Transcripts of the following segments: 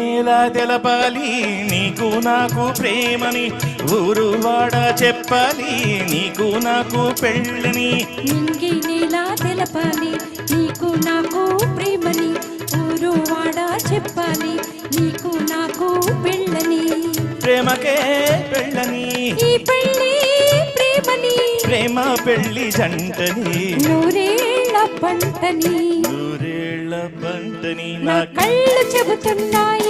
నేల తెలపాలి నీకు నాకు ప్రేమని ఊరు వాడ చెప్పాలి నీకు నాకు పెళ్ళని. నింగి నేలా తెలపాలి నీకు నాకు ప్రేమని ఊరు వాడ చెప్పాలి నీకు నాకు పెళ్ళని. ప్రేమకే పెళ్ళని. ఈ పెళ్ళి ప్రేమని. ప్రేమ పెళ్ళి జంటని. నూరేళ్ళ పంటని. నూరేళ్ళ పంటని నా కళ్ళు చెబుతున్నాయి.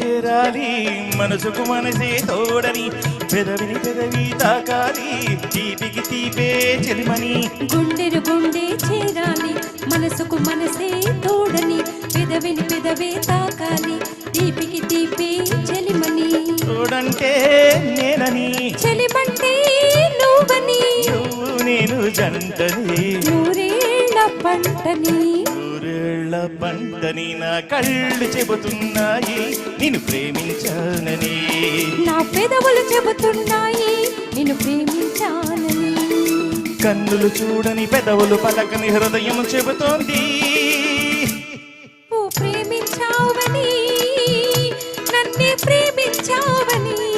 చేరాలి. మనసుకు మనసే తోడని పెదవిని పెదవి తాకాలి. తీపికి తీపే చెలిమని. గుండెను గుండె చేరాలి. మనసుకు మనసే తోడని పెదవిని పెదవే తాకాలి. తీపికి తీపి చెలిమని. తోడంటే నేనని. చెలిమంటే నువ్వని. నువ్వు నేను జంటని. నూరేళ్ళ పంటని. నూరేళ్ళ పంటని నా కళ్ళు చెబుతున్నాయి. నిన్ను ప్రేమించానని. నా పెదవులు చెబుతున్నాయి. నిన్ను ప్రేమించానని. కన్నులు చూడని పెదవులు పలకని హృదయం చెబుతోంది. ప్రేమించావని నన్నే ప్రేమించావని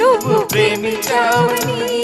నువ్వు ప్రేమించావని.